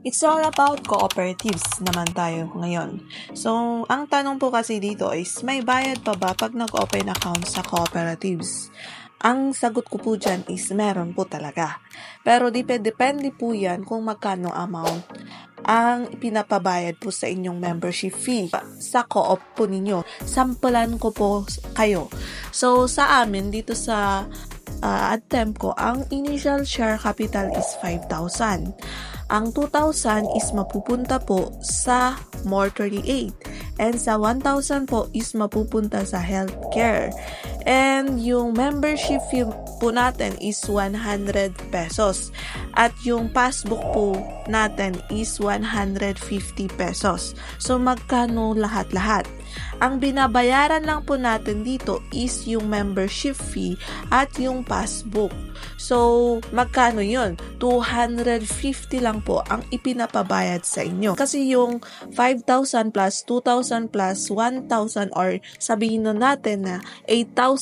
It's all about cooperatives naman tayo ngayon. So, ang tanong po kasi dito is, may bayad pa ba pag nag-open account sa cooperatives? Ang sagot ko po dyan is meron po talaga. Pero depende, depende po yan kung magkano amount ang pinapabayad po sa inyong membership fee sa co-op po ninyo. Sampulan ko po kayo. So, sa amin, dito sa uh, attempt ko, ang initial share capital is 5,000. Ang 2,000 is mapupunta po sa mortuary aid. And sa 1,000 po is mapupunta sa healthcare. And yung membership fee po natin is 100 pesos. At yung passbook po natin is 150 pesos. So magkano lahat-lahat? Ang binabayaran lang po natin dito is yung membership fee at yung passbook. So, magkano yun? 250 lang po ang ipinapabayad sa inyo. Kasi yung 5,000 plus 2,000 plus 1,000 or sabihin na natin na 8,000,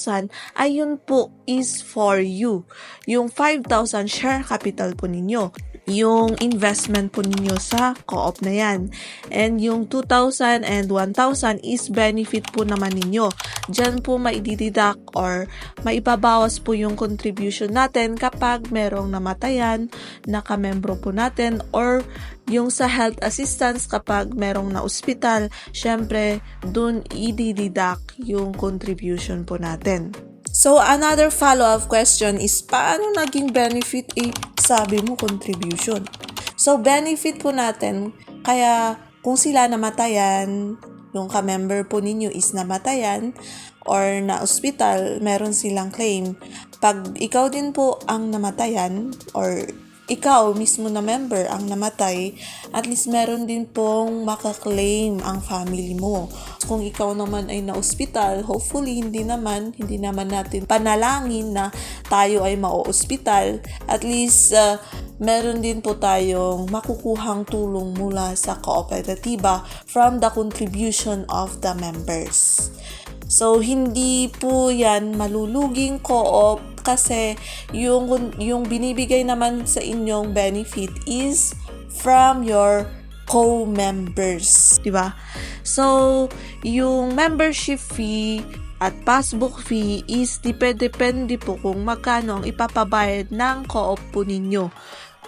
ayun po is for you. Yung 5,000 share capital po ninyo yung investment po ninyo sa co-op na yan. And yung 2,000 and 1,000 is benefit po naman ninyo. Diyan po maidididak or maibabawas po yung contribution natin kapag merong namatayan na kamembro po natin or yung sa health assistance kapag merong na ospital, syempre dun idididak yung contribution po natin. So, another follow-up question is, paano naging benefit eh, sabi mo contribution? So, benefit po natin, kaya kung sila namatayan, yung ka-member po ninyo is namatayan, or na ospital, meron silang claim. Pag ikaw din po ang namatayan, or ikaw mismo na member ang namatay, at least meron din pong makaklaim ang family mo. Kung ikaw naman ay na-ospital, hopefully hindi naman, hindi naman natin panalangin na tayo ay ma-ospital. At least uh, meron din po tayong makukuhang tulong mula sa kooperatiba from the contribution of the members. So, hindi po yan maluluging co-op kasi yung, yung binibigay naman sa inyong benefit is from your co-members, di ba? So, yung membership fee at passbook fee is depende po kung magkano ang ipapabayad ng co-op po ninyo.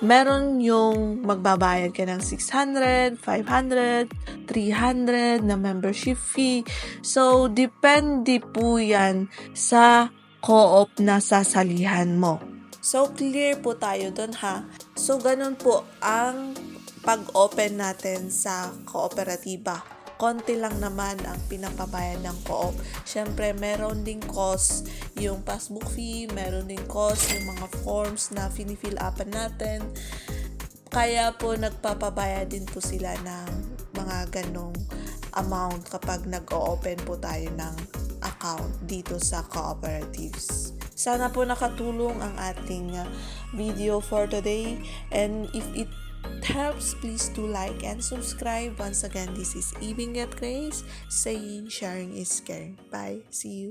Meron yung magbabayad ka ng 600, 500, 300 na membership fee. So, depende po yan sa co-op na sasalihan mo. So, clear po tayo dun ha. So, ganun po ang pag-open natin sa kooperatiba. Konti lang naman ang pinapabayad ng co-op. Siyempre, meron ding cost yung passbook fee, meron ding cost yung mga forms na finifill upan natin. Kaya po nagpapabayad din po sila ng mga ganong amount kapag nag-o-open po tayo ng account dito sa cooperatives. Sana po nakatulong ang ating uh, video for today and if it helps, please do like and subscribe. Once again, this is Ibinget Grace saying sharing is caring. Bye. See you.